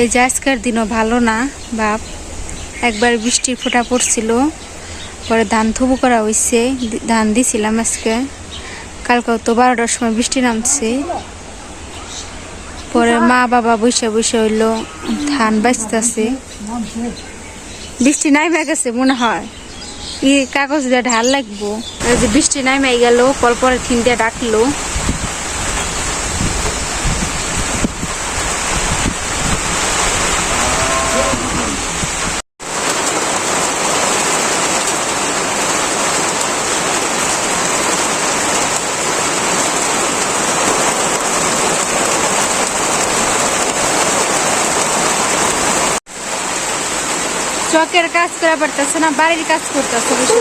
এই যে আজকের দিনও ভালো না, বাপ। একবার বৃষ্টির ফোঁটা পড়ছিল, পরে ধান থুবু করা হয়েছে ধান দিছিলাম আজকে। কালকেও তো বারোটার সময় বৃষ্টি নামছে। পরে মা বাবা বসে বসে হইল, ধান বাঁচতেছে। বৃষ্টি নাইমে গেছে মনে হয়। ই কাগজ দিয়ে ঢাল লাগবো। যে বৃষ্টি নাইমে গেল পর পরে থিন দিয়ে ডাকলো। চকের কাজ করা পারতেছে না, বাড়ির কাজ করতেছে বসে।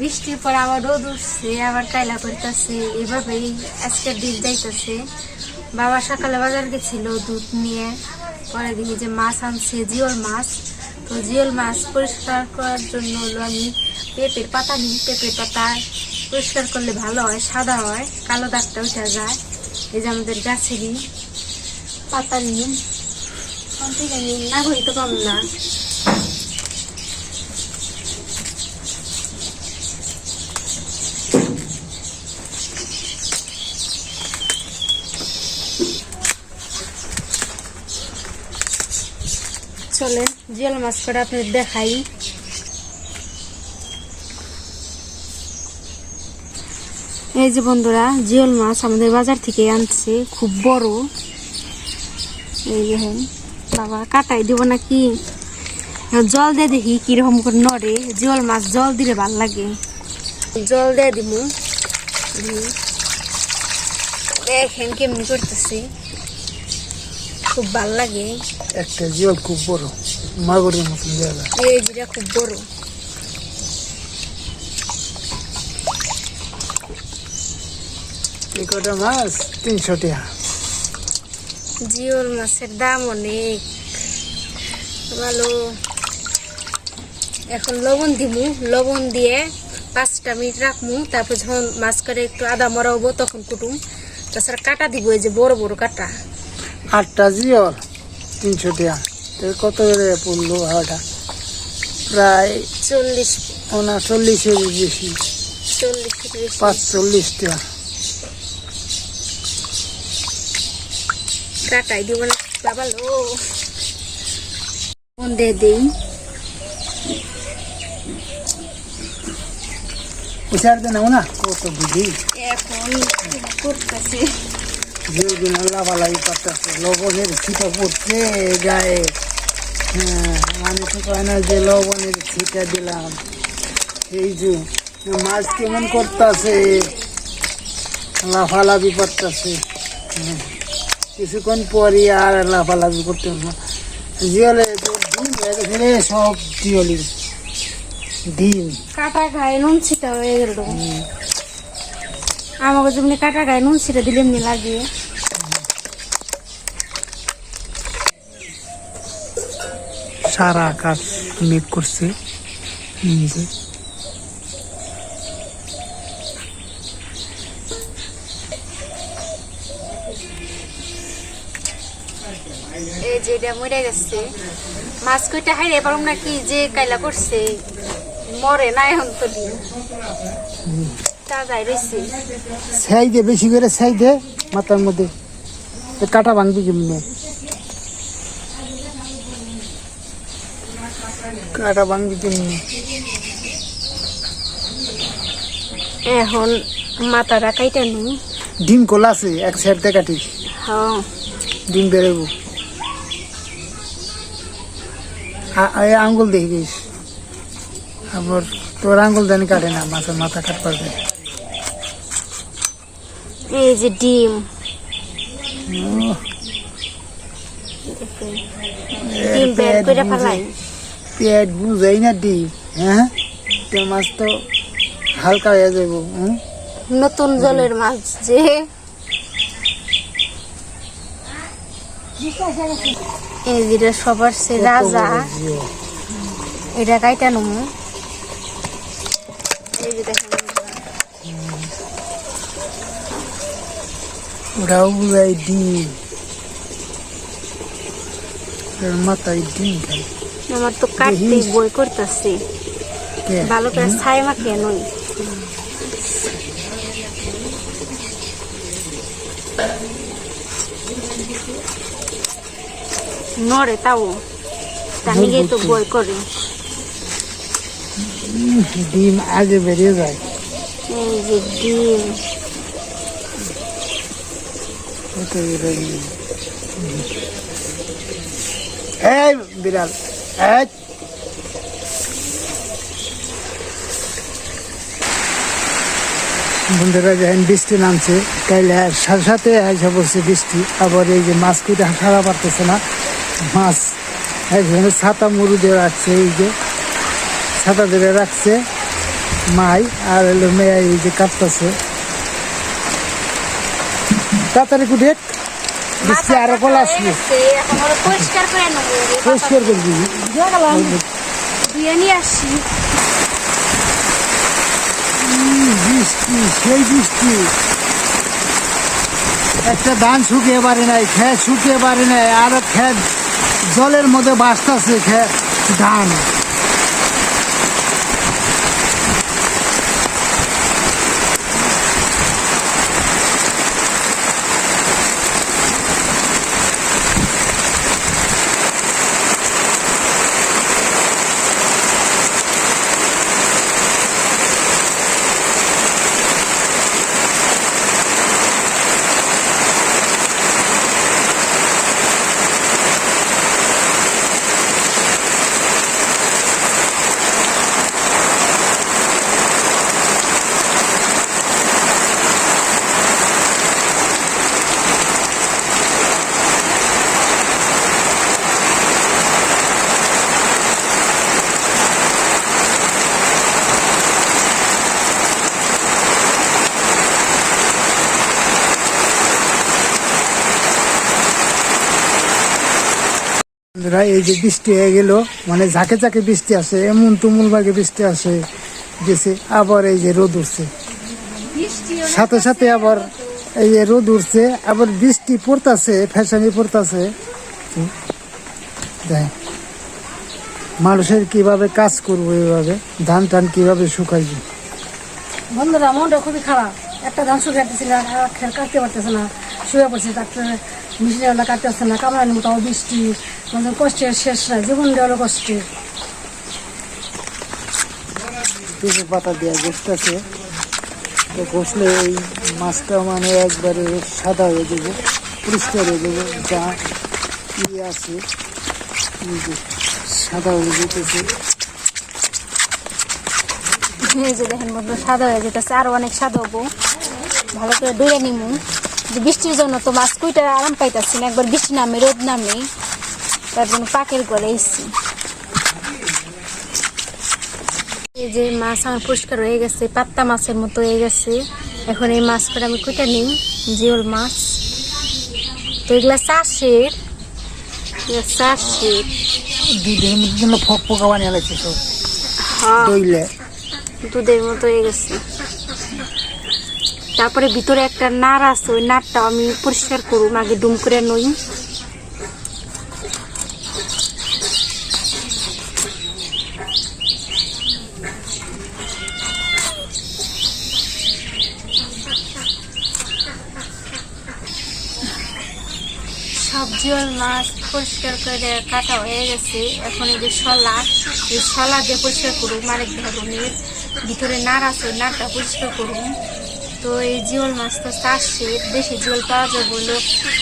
বৃষ্টির পর আবার রোদ উঠছে, আবার কায়লা করতেছে, এভাবেই আজকের দিন যাইতেছে বাবা সকালে বাজার গেছিল, দুধ নিয়ে। পরে দেখি যে মাছ আনছে, জিওল মাছ। তো জিওল মাছ পরিষ্কার করার জন্য হলো আমি পেঁপের পাতা নিই। পেঁপের পাতা পরিষ্কার করলে ভালো হয়, সাদা হয়, কালো দাগটা উঠে যায়। এই যে আমাদের গাছেরই পাতা নিই। কোন থেকে না হই তো কম না। চলে জিওল মাছ করে আপনাদের দেখাই। এই যে বন্ধুরা জিওল মাছ আমাদের বাজার থেকে আনছে, খুব বড়। এই যে হ্যাঁ বাবা কাটাই দিব নাকি? জল দিয়ে দেখি কীরকম করে নড়ে। জিওল মাছ জল দিলে ভালো লাগে। জল দিয়ে দিব দেখেন কেমনি করতেছে। খুব ভালো লাগে। একটা জিওল খুব বড়। মাগুরের মতন জায়গা এই যেটা খুব বড়। কটা মাছ? তিনশো টাকা। জিওল মাছের দাম অনেক। ভালো। এখন লবণ দিমু। লবণ দিয়ে পাঁচটা মিনিট রাখমু। তারপর যখন মাছ করে একটু আদা মরাবো তখন কুটুম। তাছাড়া কাটা দিব এই যে বড় বড় কাটা। আটটা জিওল তিনশো টাকা তো কত করে পড়ল ভাড়াটা? প্রায় চল্লিশ। উনচল্লিশের বেশি। চল্লিশ থেকে বেশি। পাঁচচল্লিশ টাকা কাটাই দিব না। বাবা লো। লবণ দিয়ে উচার দেন না কত বুঝি এখন করতেছে। জিওল লাভালাভি পারতেছে লবণের ছিটা পড়ছে গায়ে। হ্যাঁ মানে তো কয় না যে লবণের ছিটা দিলাম। এই যে মাছ কেমন করতেছে? লাফালাফি করতেছে। হ্যাঁ কিছুক্ষণ পরই আর লাফালাফি করতে না। জিওলে তো ডিম এখানে সব জিওলির ডিম। কাটা গায়ে নুন ছিটা হয়ে গেল। আমাকে যেমনি কাটা গায়ে নুন ছিটা দিলে এমনি লাগিয়ে। সারা আকাশ মেঘ করছে যে এই যে এটা মরে গেছে। মাছ কইটা হাইরে পারুম নাকি যে কাইলা করছে। মরে না এখন তো ছাই দে বেশি করে ছাই দে মাথার মধ্যে। কাটা ভাঙবি কেমনে? কাটা ভাঙবি কেমনে? এখন মাথাটা কাইটা নি। ডিম খোলা আছে এক সাইড দিয়ে কাটিস হ্যাঁ। ডিম বেরোবো। আঙ্গুল দেখিস? আবার তোর আঙ্গুল জানি কাটে না মাছের মাথা কাট পারবে এই যে ডিম ডিম বের করে ফেলাই। পেট বুঝাই না ডিম হ্যাঁ? তো মাছ তো হালকা হয়ে যাব হুম নতুন জলের মাছ যে। এই যেটা সবার সে রাজা। এটা কাইটা নমু। এই যে দেখেন। ওরাও বুঝাই ডিম মাথায় ডিম আমার তো কাটতেই বই করতেছে? ভালো করে ছাই নই নড়ে তাও। জানি গিয়ে তো বই করে। ডিম আগে বেরিয়ে যায়। এই যে ডিম। এই বিড়াল বন্ধুরা, যখন বৃষ্টি নামছে, তাইলে সাথে সাথে আসা পড়ছে বৃষ্টি। আবার এই যে মাছ কুইটা হাঁটা পারতেছে না, মাছ একজনে ছাতা মুড়ি দিয়ে রাখছে, এই যে। ছাতা ধরে রাখছে মাই, আর হলো মেয়ে এই যে কাটতেছে তাড়াতাড়ি আরও কলা আসবে পরিষ্কার করে নিয়ে আসি বৃষ্টি সেই বৃষ্টি। একটা ধান শুকিয়ে পারে নাই খেত শুকিয়ে পারে নাই আরও খেত জলের মধ্যে বাঁচতেছে খেত ধান। বন্ধুরা, এই যে বৃষ্টি হয়ে গেল মানে ঝাঁকে ঝাঁকে বৃষ্টি আসে এমন তুমুল ভাগে বৃষ্টি আসে গেছে আবার এই যে রোদ উঠছে। সাথে সাথে আবার এই যে রোদ উঠছে আবার বৃষ্টি পড়তাছে ফ্যাশনি পড়তাছে। মানুষের কীভাবে কাজ করব এইভাবে ধান টান কীভাবে শুকাইবে। বন্ধুরা মনটা খুবই খারাপ। একটা ধান না আর কাটতে পারতেছে না শুয়ে পড়ছে ডাক্তার মেশিনওয়ালা কাটতে পারছে না কামড়ানি মতো বৃষ্টি আমাদের কষ্টের শেষ নাই জীবনটা হলো কষ্টের পেঁপে পাতা দেওয়া ঘষতেছে। তো ঘষলে এই মাছটা মানে একবারে সাদা হয়ে যাবে পরিষ্কার হয়ে যাবে যা ইয়ে আছে সাদা হয়ে যেতেছে এই যে দেখেন বন্ধু সাদা হয়ে যেতেছে আরও অনেক সাদা হব। ভালো করে দূরে নিমু। বৃষ্টির জন্য তো মাছ কুইটা আরাম পাইতাছি না একবার বৃষ্টি নামে রোদ নামে তার জন্য পাকের গলে এসছি। এই যে মাছ আমার পরিষ্কার হয়ে গেছে পাত্তা মাছের মতো হয়ে গেছে। এখন এই মাছ করে আমি কুইটা নিই জিওল মাছ। তো এগুলা চাষের চাষের। দুধের মধ্যে ফক পোকা বানিয়ে লাগছে সব। হ্যাঁ। দুধের মতো হয়ে গেছে। তারপরে ভিতরে একটা নার আছে, ওই নারটা আমি পরিষ্কার করুম, আগে ডুম করে নই। সবজি মাছ পরিষ্কার করে কাটা হয়ে গেছে। এখন এই যে শলা, এই শলা দিয়ে পরিষ্কার করুন আরেক ধরনের। ভিতরে নার আছে নারটা পরিষ্কার করুন তো এই জিওল মাছ তো চাষে দেশি জিওল পাওয়া যায় বলল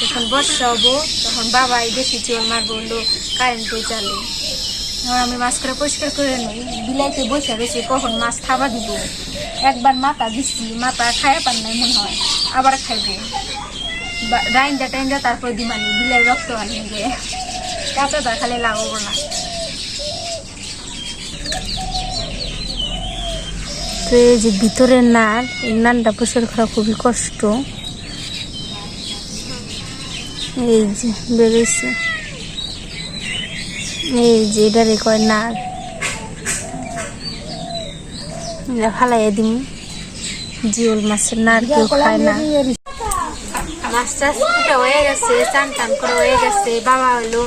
যখন বর্ষা হব, তখন বাবা এই দেশি জিওল মার বলল কারেন্টে চালে। এখন আমি মাছ করে পরিষ্কার করে নিই, বিলাইতে বসে রয়েছে, কখন মাছ খাবার দিব? একবার মাথা দিচ্ছি মাথা খায় পান নাই মনে হয়, আবার খাইবো। রাইন্দা টাইন্দা তারপর দিমানি, বিলের রক্ত আনি গিয়ে কাঁচাটা খালি লাগাবো না। তো এই যে ভিতরের নার, এই নানটা পরিষ্কার করা খুবই কষ্ট। এই যে বেরোইছে। এই যে এটারে কয় নার। এটা ফালাইয়া দিম। জিওল মাছের নার কেউ খায় না। মাছ চাষ হয়ে গেছে, চান টান করে হয়ে গেছে, বাবা হলো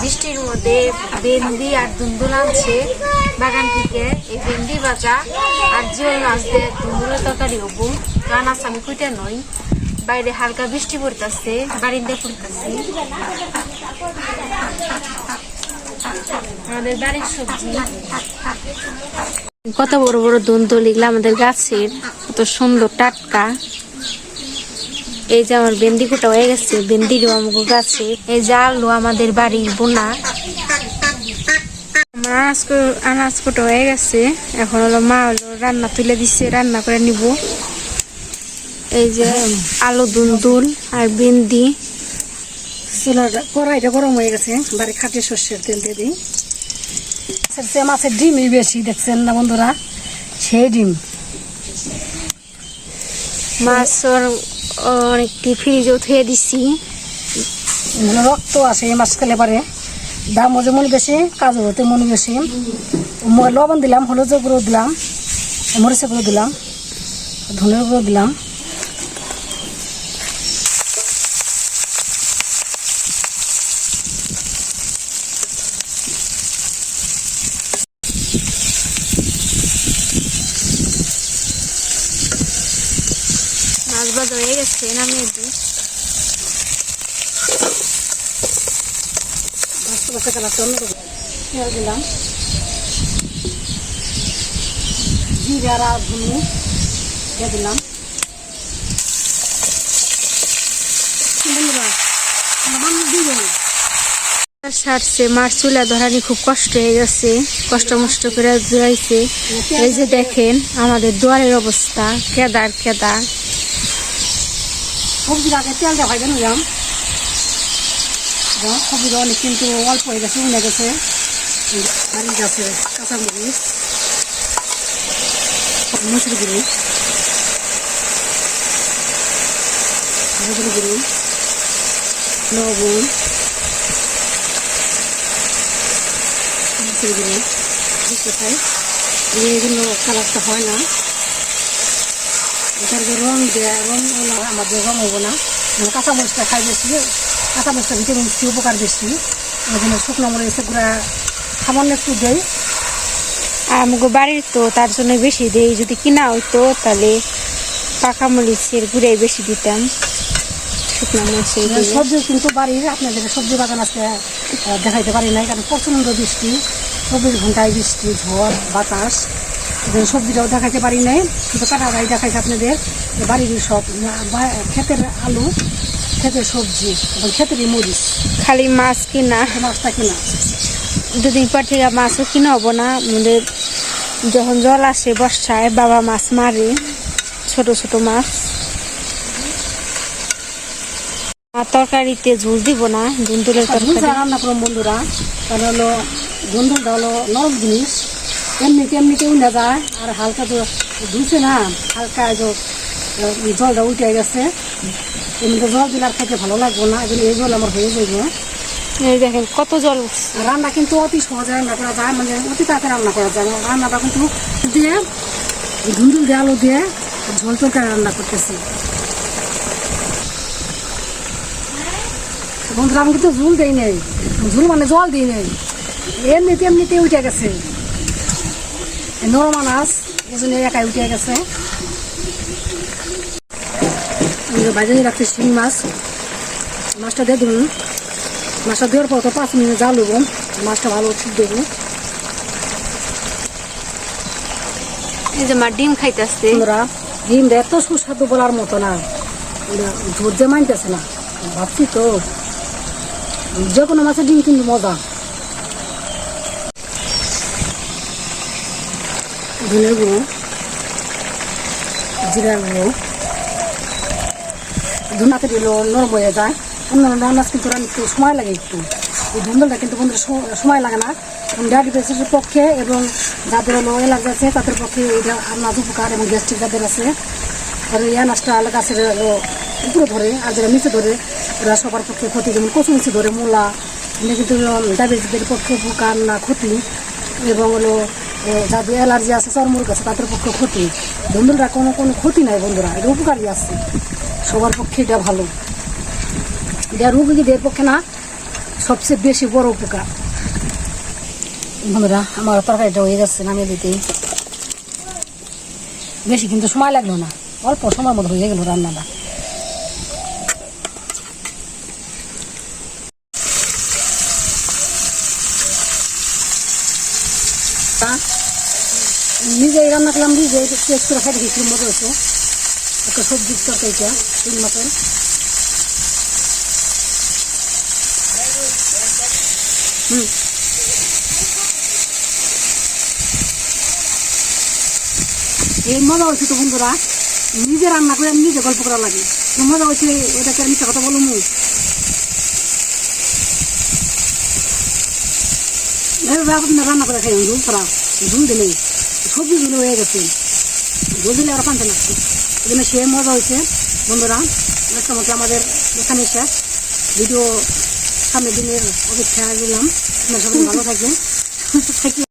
বৃষ্টির মধ্যে ভেন্ডি আর দুন্দুল আনছে বাগান থেকে। এই ভেন্ডি ভাজা আর মাছ দিয়ে দুন্দুলের তরকারি হব। রানাস আমি কুইটা নই। বাইরে হালকা বৃষ্টি পড়তেছে বাড়িতে পড়তেছে। আমাদের বাড়ির সবজি। কত বড় বড় দুন্দুল এগুলো আমাদের গাছের কত সুন্দর টাটকা। এই যে আমার বেন্দি কোটা হয়ে গেছে বেন্দিরও আমাকে গাছে। এই যে আলু আমাদের বাড়ির বোনা। আনাজ আনাজ কোটা হয়ে গেছে, এখন হলো মা হলো রান্না তুলে দিচ্ছে রান্না করে নিব। এই যে আলু দুল আর বেন্দি চুলার কড়াইটা গরম হয়ে গেছে, বাড়ি খাটি সর্ষের তেল দিয়ে দিই। মাছের ডিমই বেশি, দেখছেন না বন্ধুরা? সেই ডিম। মাছ ওর- অনেকটি ফ্রিজেও থুয়ে দিচ্ছি মানে রক্ত আছে এই মাছ খেলে পারে। দামও যেমন বেশি কাজও হতে মনে বেশি। লবণ দিলাম হলুদ গুঁড়ো দিলাম, মরিচের গুঁড়ো দিলাম, ধনের গুঁড়ো দিলাম মাছ ভাজা হয়ে গেছে নামিয়ে দিই দিলাম জিরা আর দিয়ে দিলাম দিবেন সারছে মাছ চুলা ধরানি খুব কষ্ট হয়ে গেছে কষ্ট মষ্ট করে ধরাইছে এই যে দেখেন আমাদের দুয়ারের অবস্থা কেদার কেদার সবজির আগে তেলটা ভাজে নিলাম। সবজিটা অনেক কিন্তু অল্প হয়ে গেছে, উনে গেছে। বাড়ি গাছে কাঁচামরিচ মুসুর লবণ এগুলো কালারটা হয় না। এটার যে রং দেয়া হলো আমাদের রং হব না। মানে কাঁচা মরিচটা খাই বেশি কাঁচা মরিচটা ভিটামিন সি উপকার বেশি। ওই জন্য শুকনো মরিচ গুঁড়া সামান্য একটু দেই। আর আমাকে বাড়ির তো তার জন্য বেশি দেই যদি কিনা হইতো তাহলে পাকা মরিচের গুঁড়াই বেশি দিতাম। শুকনো মরিচের সবজি কিন্তু বাড়ির আপনাদের সবজি বাগান আছে দেখাইতে পারি নাই কারণ প্রচণ্ড বৃষ্টি চব্বিশ ঘন্টায় বৃষ্টি ঝড় বাতাস। সবজিটাও দেখাইতে পারি নাই কিন্তু কাটাটাই দেখাইছে আপনাদের বাড়ির সব ক্ষেতের আলু ক্ষেতের সবজি এবং ক্ষেতেরই মরিচ। খালি মাছ কিনা? মাছটা কিনা? দুদিন পর থেকে মাছও কিনা হব না। আমাদের যখন জল আসে বর্ষায় বাবা মাছ মারে ছোট ছোট মাছ। তরকারিতে ঝুল দিব না দুন্দুলের ভুলটা তরকারি। রান্না করুন বন্ধুরা। কারণ হলো বন্ধুটা হলো নরম জিনিস। এমনিতে এমনিতে উঠে যায় আর হালকা তো ধুছে না হালকা যে জলটা উঠে গেছে। এমনিতে জল দিলে আর খেতে ভালো লাগবে না এই এই জল আমার হয়ে এই দেখেন কত জল রান্না কিন্তু অতি সহজে রান্না করা যায় মানে অতি তাড়াতাড়ি রান্না করা যায়। রান্নাটা কিন্তু দিয়ে ধুন্দুল দিয়ে আলু দিয়ে ঝোল তরকারি রান্না করতেছি। বন্ধুরা আমি কিন্তু ঝুল দেই নেই। ঝুল মানে জল দিই নেই। এমনিতে এমনিতে উঠে গেছে। নরম মাছ এই একাই উঠে গেছে। বাজে রাখছি শিং মাছ। মাছটা দিয়ে দিন মাছটা দেওয়ার পর তো পাঁচ মিনিট জাল দেবো মাছটা ভালো সিদ্ধ দেবো। এই যে মা ডিম খাইতেছে। আমরা ডিমটা এত সুস্বাদু বলার মতো না। ধৈর্য মানতেছে না। ভাবছি তো যে কোনো মাছের ডিম কিন্তু মজা। ধনের গুঁড়ো জিরার গুঁড়ো ধুনাতে দিলেও নরম হয়ে যায় অন্য মাছ কিন্তু একটু সময় লাগে একটু এই ধুন্দলটা কিন্তু বন্ধুরা সময় লাগে না ডায়াবেটিসের পক্ষে এবং যাদের হলো অ্যালার্জি আছে তাদের পক্ষে এটা আনাজ উপকার এবং গ্যাস্ট্রিক যাদের আছে আর এই আনাজটা গাছের উপরে ধরে আর যারা নিচে ধরে ওরা সবার পক্ষে ক্ষতি যেমন কচু নিচে ধরে মূলা কিন্তু ডায়াবেটিসদের পক্ষে উপকার না ক্ষতি এবং হলো যাদের অ্যালার্জি আছে চর্মরোগ আছে তাদের পক্ষে ক্ষতি। বন্ধুরা, কোনো কোনো ক্ষতি নাই বন্ধুরা, এটা উপকারী আছে। সবার পক্ষে এটা ভালো। এটা রোগীদের পক্ষে না, সবচেয়ে বেশি বড় উপকার। বন্ধুরা, আমার তরকারিটা হয়ে যাচ্ছে, নামিয়ে দিতেই। বেশি কিন্তু সময় লাগল না, অল্প সময়ের মধ্যে হয়ে গেল রান্নাটা। নিজেই রান্না করলাম নিজে টেস্ট করে খাই দেখি মজা হচ্ছে একটা সবজির তরকারিটা তিন মাসের হুম। এই মজা হয়েছে তো বন্ধুরা, নিজে রান্না করে নিজে গল্প করা লাগে। মজা হয়েছে ওটাকে মিথ্যা কথা বলুন আপনার রান্না করে খাই ঝুল করা ঝুল দিলেই। সবজিগুলো হয়ে গেছে। বুঝলে দিলে আর পানতে না এই জন্য সে মজা হয়েছে। বন্ধুরা মোটামুটি আমাদের এখানে শেষ ভিডিও সামনের দিনের অপেক্ষা দিলাম আপনার সবাই ভালো থাকবেন। সুস্থ থাকি